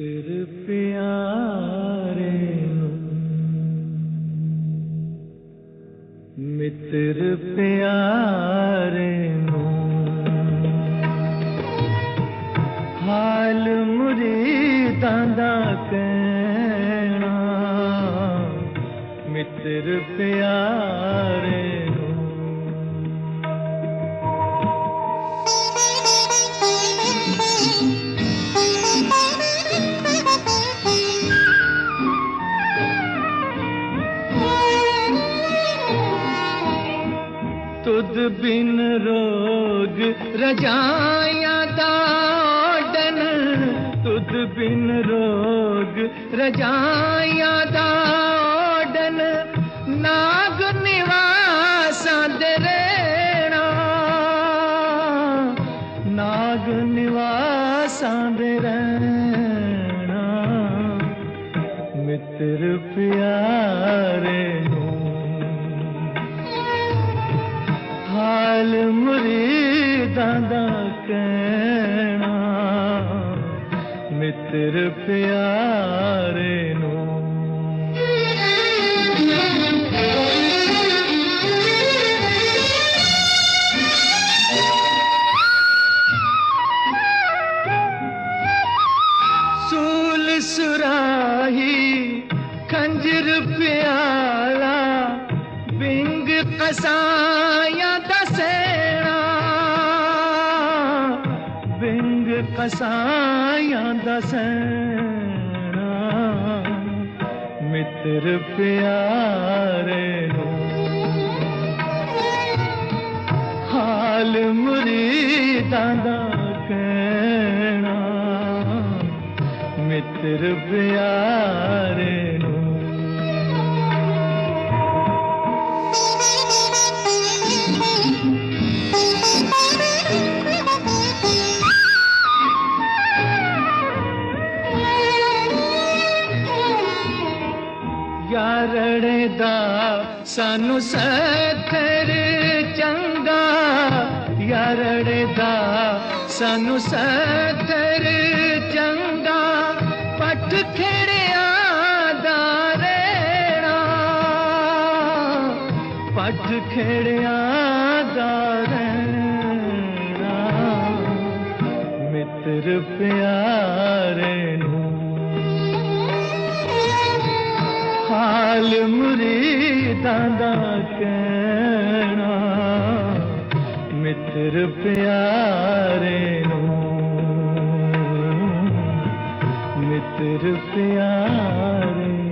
ਮਿੱਤਰ ਪਿਆਰੇ ਨੂੰ। ਮਿੱਤਰ ਪਿਆਰੇ ਨੂੰ। ਹਾਲ ਮੁਰੀਦਾਂ ਦਾ ਕਹਿਣਾ। ਮਿੱਤਰ ਪਿਆਰੇ ਬਿਨ ਰੋਗ ਰਜਾਇਆ ਦਾ ਓਡਨ ਤੁਧ ਬਿਨ ਰੋਗ ਰਜਾਇਆ ਕਹਿਣਾ ਮਿੱਤਰ ਪਿਆਰੇ ਨੂੰ। ਸੂਲ ਸੁਰਾਹੀ ਖੰਜਰ ਪਿਆਲਾ ਬਿੰਗ ਕਸਾਇਆ ਕਸਾਈਆਂ ਦਾ ਦਸੇਣਾ ਮਿੱਤਰ ਪਿਆਰੇ ਨੂੰ ਹਾਲ ਮੁਰੀਦਾਂ ਦਾ ਕਹਿਣਾ ਮਿੱਤਰ ਪਿਆਰੇ ਨੂੰ ਯਾਰੜੇ ਦਾ, ਸਾਨੂੰ ਸਥਰ ਚੰਗਾ ਯਾਰੜੇ ਦਾ, ਸਾਨੂੰ ਸਥਰ ਚੰਗਾ ਪੱਠ ਖੇੜਿਆ ਦਾ ਰੇਣਾ ਪੱਠ ਖੇੜਿਆ ਦਾ ਰੇਣਾ ਮਿੱਤਰ ਪਿਆਰੇ ਨੂੰ ਹਾਲ ਮੁਰੀਦਾਂ ਦਾ ਕਹਿਣਾ ਮਿੱਤਰ ਪਿਆਰੇ ਨੂੰ। ਮਿੱਤਰ ਪਿਆਰੇ